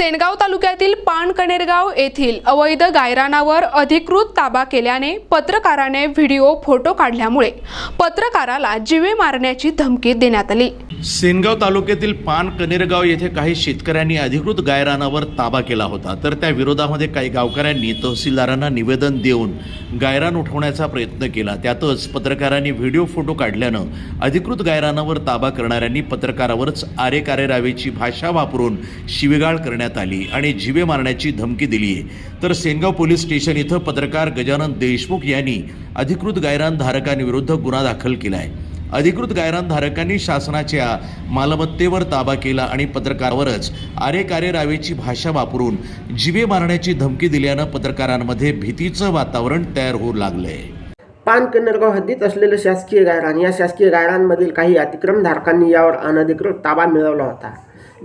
सेनगाव तालुक्यातील पानकणेरगाव येथील अवैध गायरानावर अधिकृत ताबा केल्याने पत्रकाराने व्हिडिओ फोटो काढल्यामुळे पत्रकाराला जिवे मारण्याची धमकी देण्यात आली. सेनगाव तालुक्यातील पान कनेरगाव येथे काही शेतकऱ्यांनी अधिकृत गायरानावर ताबा केला होता. तर त्या विरोधामध्ये काही गावकऱ्यांनी तहसीलदारांना निवेदन देऊन गायरान उठवण्याचा प्रयत्न केला. त्यातच पत्रकारांनी व्हिडिओ फोटो काढल्यानं अधिकृत गायरानावर ताबा करणाऱ्यांनी पत्रकारावरच आरे कारे रावेची भाषा वापरून शिवेगाळ करण्यात आली आणि जिवे मारण्याची धमकी दिली. आहे तर सेनगाव पोलीस स्टेशन इथं पत्रकार गजानन देशमुख यांनी अधिकृत गायरान धारकांविरुद्ध गुन्हा दाखल केला आहे अधिकृत गायरानधारकांनी शासनाच्या मालमत्तेवर ताबा केला आणि पत्रकारावरच आरे कारे रावेची भाषा वापरून जिवे मारण्याची धमकी दिल्यानं पत्रकारांमध्ये भीतीचं वातावरण तयार होऊ लागलंय. पान कन्नरगाव हद्दीत असलेलं शासकीय गायरान या शासकीय गायरांमधील काही अतिक्रमधारकांनी यावर अनधिकृत ताबा मिळवला होता.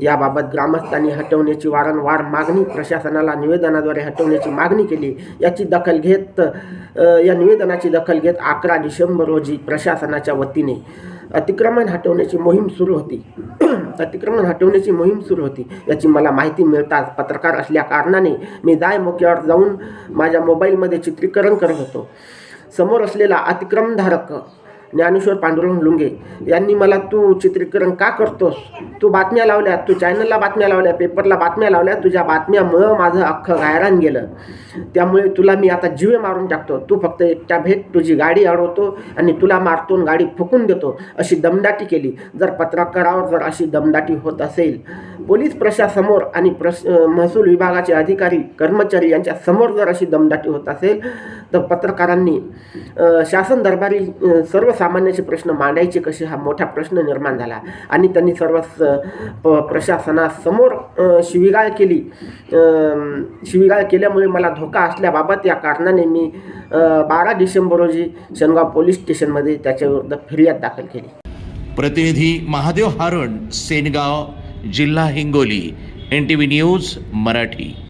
याबाबत ग्रामस्थांनी हटवण्याची वारंवार मागणी प्रशासनाला निवेदनाद्वारे हटवण्याची मागणी केली. याची दखल घेत या निवेदनाची दखल घेत अकरा डिसेंबर रोजी प्रशासनाच्या वतीने अतिक्रमण हटवण्याची मोहीम सुरू होती. अतिक्रमण हटवण्याची मोहीम सुरू होती. याची मला माहिती मिळताच पत्रकार असल्या कारणाने मी दाय मोक्यावर जाऊन माझ्या मोबाईलमध्ये चित्रीकरण करत होतो. समोर असलेला अतिक्रमधारक ज्ञानेश्वर पांडुरंग लुंगे यांनी मला तू चित्रीकरण का करतोस? तू बातम्या लावल्या तू चॅनलला बातम्या लावल्या पेपरला बातम्या लावल्या तुझ्या बातम्यामुळं माझं अख्खं गायरान गेलं. त्यामुळे तुला मी आता जीवे मारून टाकतो. तू फक्त एकट्या भेट तुझी गाडी अडवतो आणि तुला मारतो गाडी फुकून देतो अशी दमदाटी केली. जर पत्रकारावर जर अशी दमदाटी होत असेल पोलीस प्रशासमोर आणि प्रश महसूल विभागाचे अधिकारी कर्मचारी यांच्या समोर जर अशी दमदाटी होत असेल तर पत्रकारांनी शासन दरबारी सर्व सर्वसामान्याचे प्रश्न मांडायचे कसे? हा मोठा प्रश्न निर्माण झाला. आणि त्यांनी सर्व स- प- प्रशासनासमोर शिवीगाळ केली. शिवीगाळ केल्यामुळे मला धोका असल्याबाबत या कारणाने मी बारा डिसेंबर रोजी शनगाव पोलीस स्टेशनमध्ये त्याच्याविरुद्ध फिर्याद दाखल केली. प्रतिनिधी महादेव हारण सेनगाव जिल्हा Hingoli N T V news Marathi.